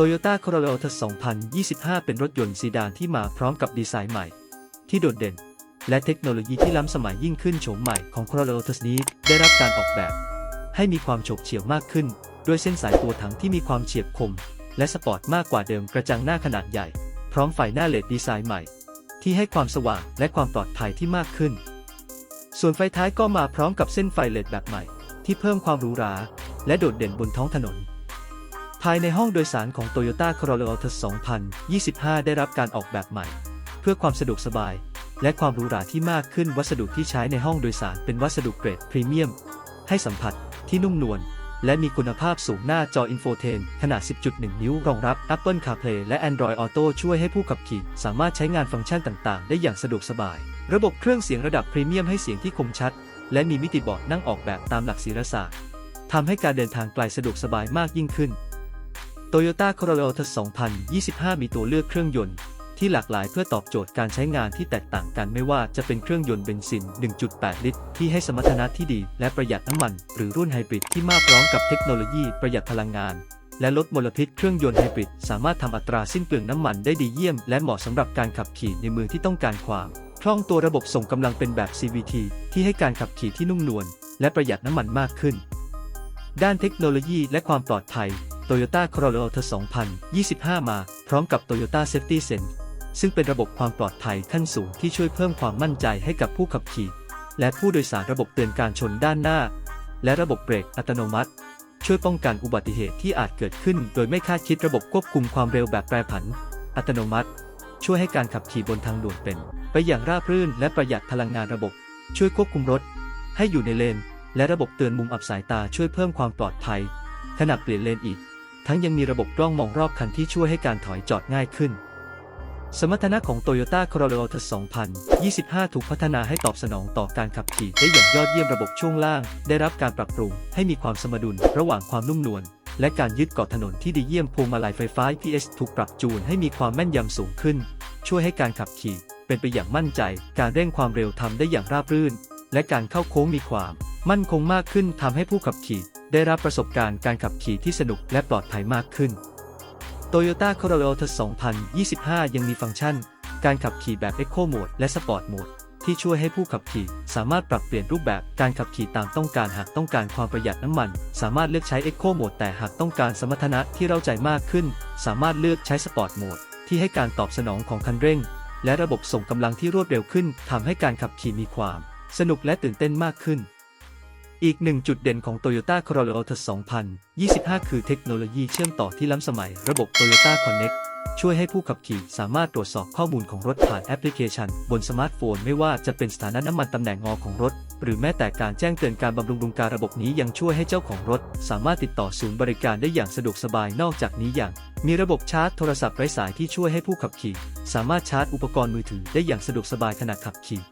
Toyota Corolla Altis 2025 เป็นรถยนต์ซีดานที่มาพร้อมกับดีไซน์ใหม่ ที่โดดเด่น และเทคโนโลยีที่ล้ำสมัยยิ่งขึ้นโฉมใหม่ของ Corolla Altis นี้ได้รับการออกแบบ ให้มีความโฉบเฉี่ยวมากขึ้น ด้วยเส้นสายตัวถังที่มีความเฉียบคม และสปอร์ตมากกว่าเดิมกระจังหน้าขนาดใหญ่ พร้อมไฟหน้าเลดดีไซน์ใหม่ ที่ให้ความสว่างและความปลอดภัยที่มากขึ้น ส่วนไฟท้ายก็มาพร้อมกับเส้นไฟเลดแบบใหม่ ที่เพิ่มความหรูหราและโดดเด่นบนท้องถนน ภายในห้องโดยสารของ Toyota Corolla Altis 2025 ได้รับการออกแบบใหม่ เพื่อความสะดวกสบาย และความหรูหราที่มากขึ้นวัสดุที่ใช้ในห้องโดยสารเป็นวัสดุเกรดพรีเมียม ให้สัมผัสที่นุ่มนวลและมีคุณภาพสูงหน้าจออินโฟเทนขนาด 10.1 นิ้ว รองรับ Apple CarPlay และ Android Auto ช่วยให้ผู้ขับขี่ สามารถใช้งานฟังก์ชันต่าง ๆ ได้อย่างสะดวกสบาย ระบบเครื่องเสียงระดับพรีเมียมให้เสียงที่คมชัด และมีมิติเบาะนั่งออกแบบตามหลักศิลศาสตร์ทำให้การเดินทางไกลสะดวกสบายมากยิ่งขึ้น Toyota Corolla t 2025 มีตัวเลือกเครื่องยนต์ ที่หลากหลายเพื่อตอบโจทย์การใช้งานที่แตกต่างกันไม่ว่าจะเป็นเครื่องยนต์เบนซิน 1.8 ลิตร ที่ให้สมรรถนะที่ดีและประหยัดน้ำมัน หรือรุ่นไฮบริดที่มาพร้อมกับเทคโนโลยีประหยัดพลังงาน และลดมลพิษเครื่องยนต์ไฮบริดสามารถทำอัตราสิ้นเปลืองน้ำมันได้ดีเยี่ยม และเหมาะสำหรับการขับขี่ในเมืองที่ต้องการความคล่องตัวระบบส่งกำลังเป็นแบบ CVT ที่ให้การขับขี่ที่นุ่มนวลและประหยัดน้ำมันมากขึ้น ด้านเทคโนโลยีและความปลอดภัย Toyota Corolla Altis 2025 มา พร้อมกับ Toyota Safety Sense ซึ่งเป็นระบบความปลอดภัยขั้นสูงที่ช่วยเพิ่มความมั่นใจให้กับผู้ขับขี่ และผู้โดยสารระบบเตือนการชนด้านหน้า และระบบเบรกอัตโนมัติ ช่วยป้องกันอุบัติเหตุที่อาจเกิดขึ้น โดยไม่คาดคิดระบบควบคุมความเร็วแบบแปรผัน อัตโนมัติ ช่วยให้การขับขี่บนทางด่วนเป็น ไปอย่างราบรื่น และประหยัดพลังงานระบบ ช่วยควบคุมรถ ให้อยู่ในเลน และระบบเตือนมุมอับสายตาช่วยเพิ่มความปลอดภัยขณะเปลี่ยนเลนอีก ทั้งยังมีระบบกล้องมองรอบคันที่ช่วยให้การถอยจอดง่ายขึ้น สมรรถนะของ Toyota Corolla Altis 2025 ถูกพัฒนาให้ตอบสนองต่อการขับขี่ได้อย่างยอดเยี่ยมระบบช่วงล่าง ได้รับการปรับปรุงให้มีความสมดุลระหว่างความนุ่มนวลและการยึดเกาะถนนที่ดีเยี่ยมพวงมาลัยไฟฟ้า PS ถูกปรับจูนให้มีความแม่นยำสูงขึ้น ช่วยให้การขับขี่เป็นไปอย่างมั่นใจ การเร่งความเร็วทำได้อย่างราบรื่น และการเข้าโค้งมีความ มั่นคงมากขึ้นทำให้ผู้ขับขี่ ได้รับประสบการณ์การขับขี่ที่สนุกและปลอดภัยมากขึ้น Toyota Corolla t 2025 ยังมีฟังก์ชัน การขับขี่แบบ Eco Mode และ Sport Mode ที่ช่วยให้ผู้ขับขี่สามารถปรับเปลี่ยนรูปแบบการขับขี่ตามต้องการหากต้องการความประหยัดน้ำมัน สามารถเลือกใช้ Eco Mode แต่หากต้องการสมรรถนะที่เราใจมากขึ้น สามารถเลือกใช้ Sport Mode ที่ให้การตอบสนองของคันเร่ง และระบบส่งกำลังที่รวดเร็วขึ้นทำให้การขับขี่มีความ สนุกและตื่นเต้นมากขึ้น อีกหนึ่งจุดเด่นของ Toyota Corolla Altis 2025 คือเทคโนโลยีเชื่อมต่อที่ล้ำสมัยระบบ Toyota Connect ช่วยให้ผู้ขับขี่สามารถตรวจสอบข้อมูลของรถผ่านแอปพลิเคชัน บนสมาร์ทโฟนไม่ว่าจะเป็นสถานะน้ำมันตำแหน่งงอของรถ หรือแม้แต่การแจ้งเตือนการบำรุงรุงการระบบนี้ยังช่วยให้เจ้าของรถ สามารถติดต่อศูนย์บริการได้อย่างสะดวกสบายนอกจากนี้ยังมีระบบชาร์จโทรศัพท์ไร้สายที่ช่วยให้ผู้ขับขี่ สามารถชาร์จอุปกรณ์มือถือได้อย่างสะดวกสบายขณะขับขี่